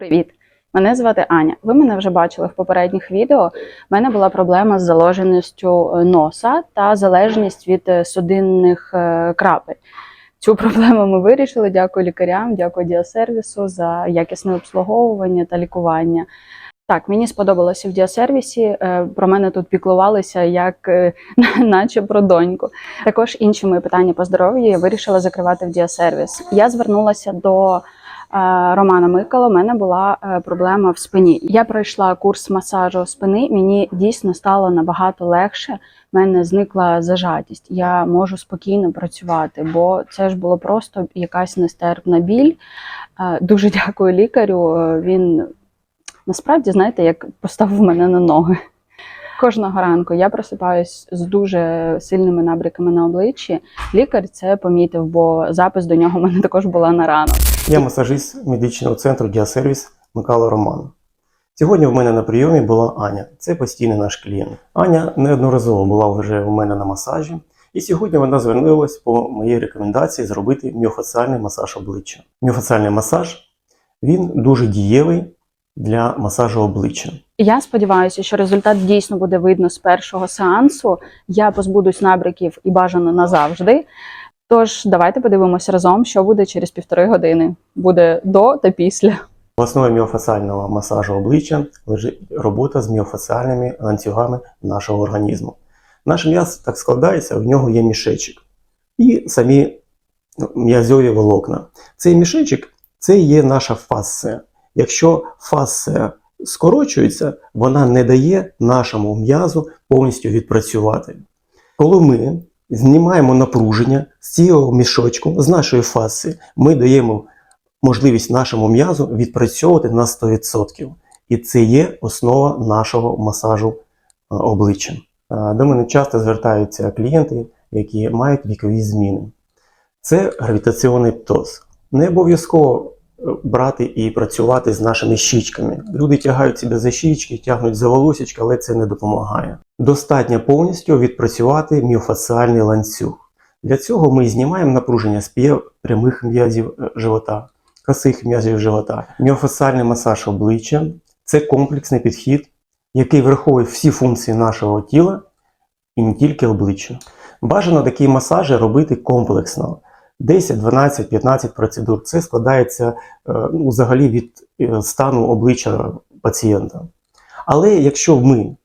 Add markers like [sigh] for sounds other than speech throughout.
Привіт! Мене звати Аня. Ви мене вже бачили в попередніх відео. У мене була проблема з заложеністю е, носа та залежність від е, судинних е, крапель. Цю [laughs] проблему ми вирішили. Дякую лікарям, дякую діасервісу за якісне обслуговування та лікування. Так, мені сподобалося в діасервісі. Про мене тут піклувалися як [laughs] наче про доньку. Також інші мої питання по здоров'ю я вирішила закривати в діасервіс. Я звернулася до Романа Микола. У мене була е, проблема в спині. Я пройшла курс масажу спини. Мені дійсно стало набагато легше. У мене зникла зажатість. Я можу спокійно працювати, бо це ж було просто якась нестерпна біль. Е, Дуже [laughs] дякую лікарю. Е, Він насправді, знаєте, як поставив мене на ноги. Кожного ранку я просипаюсь з дуже сильними набряками на обличчі. Лікар це помітив, бо запис до нього в мене також була на ранок. Я масажист медичного центру Діасервіс Микола Роман. Сьогодні в мене на прийомі була Аня. Це постійний наш клієнт. Аня неодноразово була вже у мене на масажі, і сьогодні вона звернулась по моїй рекомендації зробити міофасціальний масаж обличчя. Міофасціальний масаж він дуже дієвий для масажу обличчя. Я сподіваюся, що результат дійсно буде видно з першого сеансу. Я позбудусь набряків і бажано назавжди. Тож давайте подивимося разом, що буде через півтори години. Буде до та після. В основі міофасціального масажу обличчя лежить робота з міофасціальними ланцюгами нашого організму. Наш м'яз так складається, в нього є мішечок і самі ну, м'язові волокна. Цей мішечок це є наша фасція. Якщо фасція скорочується, вона не дає нашому м'язу повністю відпрацювати. Коли ми знімаємо напруження з цього мішочку, з нашої фасції, ми даємо можливість нашому м'язу відпрацьовувати на 100%. І це є основа нашого масажу е, обличчя. Е, До мене часто звертаються клієнти, які мають вікові зміни. Це гравітаційний птоз. Не обов'язково брати і працювати з нашими щічками. Люди тягають себе за щічки, тягнуть за волосічка, але це не допомагає. Достатньо повністю відпрацювати міофасціальний ланцюг. Для цього ми знімаємо напруження з прямих м'язів е, живота, косих м'язів живота. Міофасціальний масаж обличчя це комплексний підхід, який враховує всі функції нашого тіла і не тільки обличчя. Бажано такі масажі робити комплексно. 10, 12, 15 процедур. Це складається е, ну, взагалі від е, стану обличчя пацієнта. Але якщо ми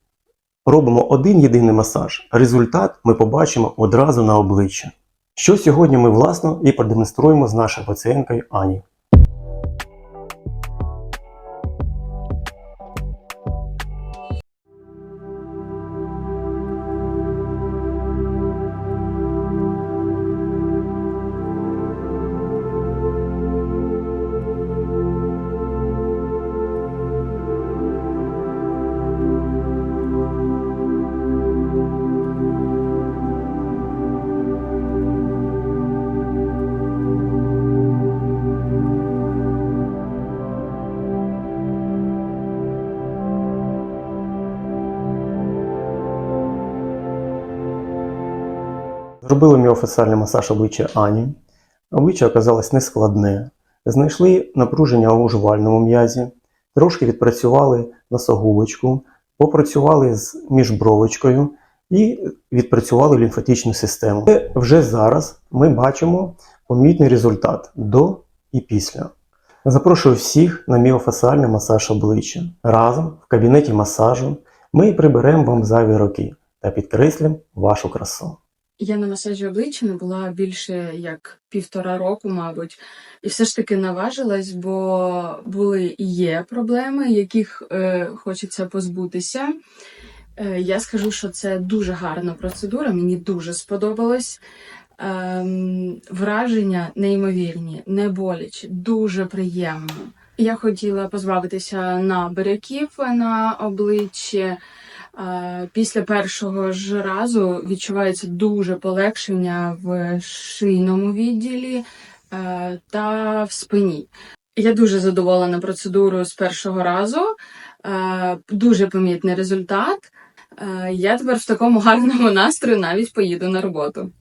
робимо один єдиний масаж, результат ми побачимо одразу на обличчі. Що сьогодні ми власно і продемонструємо з нашою пацієнткою Ані. Зробили міофасціальний масаж обличчя Ані. Обличчя оказалось нескладне. Знайшли напруження у жувальному м'язі, трошки відпрацювали носогубочку, попрацювали з міжбровочкою і відпрацювали лімфатичну систему. Але вже зараз ми бачимо помітний результат до і після. Запрошую всіх на міофасціальний масаж обличчя. Разом в кабінеті масажу ми приберемо вам зайві роки та підкреслимо вашу красу. Я на масажі обличчя не була більше як півтора року, мабуть, і все ж таки наважилась, бо були і є проблеми, яких е, хочеться позбутися. Е, я скажу, що це дуже гарна процедура, мені дуже сподобалось. Ем, враження неймовірні, не боляче, дуже приємно. Я хотіла позбавитися набряків на обличчі. Після першого ж разу відчувається дуже полегшення в шийному відділі е, та в спині. Я дуже задоволена процедурою з першого разу, е, дуже помітний результат. Е, Я тепер в такому гарному настрої навіть поїду на роботу.